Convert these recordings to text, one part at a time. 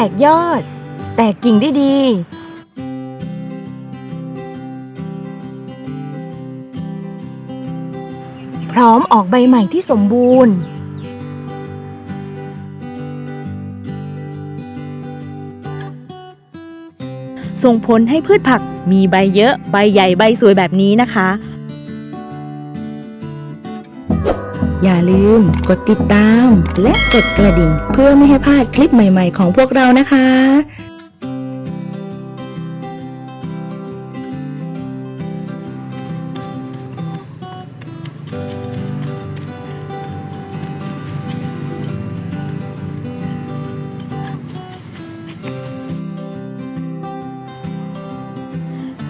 ตกยอด แตกกิ่งได้ดี พร้อมออกใบใหม่ที่สมบูรณ์ ส่งผลให้พืชผักมีใบเยอะ ใบใหญ่ใบสวยแบบนี้นะคะ อย่าลืมกดติดตาม และกดกระดิ่ง เพื่อไม่ให้พลาดคลิปใหม่ ๆ ของพวกเรานะคะ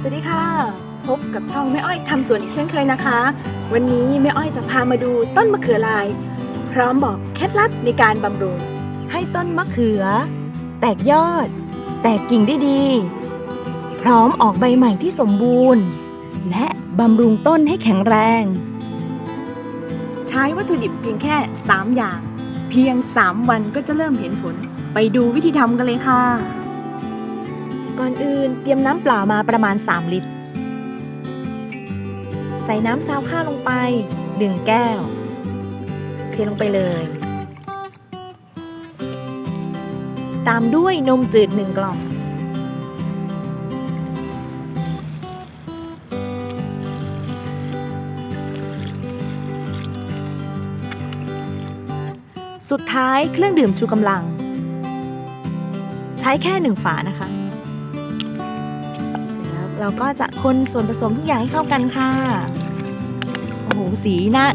สวัสดีค่ะ พบกับช่องแม่อ้อยทำสวนอีกเช่นเคยนะคะ วันนี้แม่อ้อยจะพามาดูต้นมะเขือลาย พร้อมบอกเคล็ดลับในการบำรุง ให้ต้นมะเขือ แตกยอด แตกกิ่งได้ดี พร้อมออกใบใหม่ที่สมบูรณ์ และบำรุงต้นให้แข็งแรง ใช้วัตถุดิบเพียงแค่ 3 อย่าง เพียง 3 วันก็จะเริ่มเห็นผล ไปดูวิธีทำกันเลยค่ะ ก่อนอื่นเตรียมน้ำเปล่ามาประมาณ 3 ลิตร ส่น้ำซาวข้าวลงไป1แก้ว เทลงไปเลย ตามด้วยนมจืด1กล่อง สุดท้ายเครื่องดื่มชูกำลัง ใช้แค่หนึ่งฝานะคะเสร็จแล้วเราก็จะคนส่วนผสมทุกอย่างให้เข้ากันค่ะ สีหน้า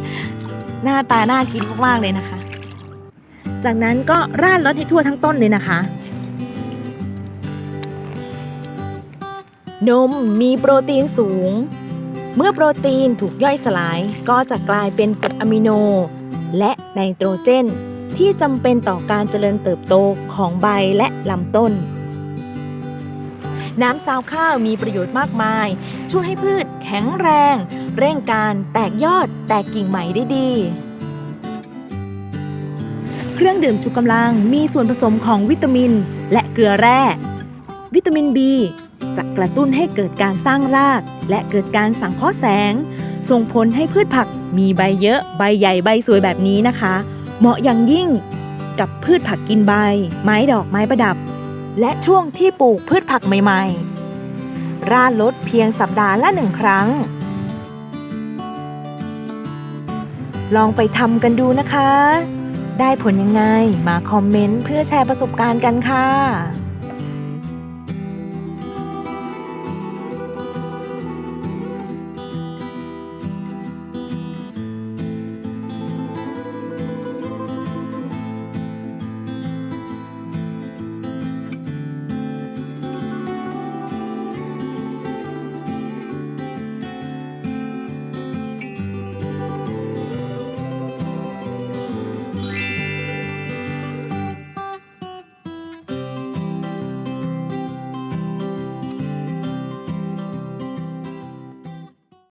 หน้าตาน่ากินมากๆเลยนะคะ จากนั้นก็ราดรสให้ทั่วทั้งต้นเลยนะคะ นมมีโปรตีนสูง เมื่อโปรตีนถูกย่อยสลายก็จะกลายเป็นกรดอะมิโน และไนโตรเจน ที่จำเป็นต่อการเจริญเติบโตของใบและลำต้นน้ำซาวข้าวมีประโยชน์มากมาย ช่วยให้พืชแข็งแรง เร่งการแตกยอดแตกกิ่งใหม่ได้ดี เครื่องดื่มชูกำลังมีส่วนผสมของวิตามิน และเกลือแร่ วิตามิน B จะกระตุ้นให้เกิดการสร้างราก และเกิดการสังเคราะห์แสง ส่งผลให้พืชผักมีใบเยอะใบใหญ่ใบสวยแบบนี้นะคะ เหมาะอย่างยิ่งกับพืชผักกินใบ ไม้ดอกไม้ประดับ และช่วงที่ปลูกพืชผักใหม่ ๆ ราดลดเพียงสัปดาห์ละหนึ่งครั้ง ลองไปทำกันดูนะคะ ได้ผลยังไงมาคอมเมนต์เพื่อแชร์ประสบการณ์กันค่ะ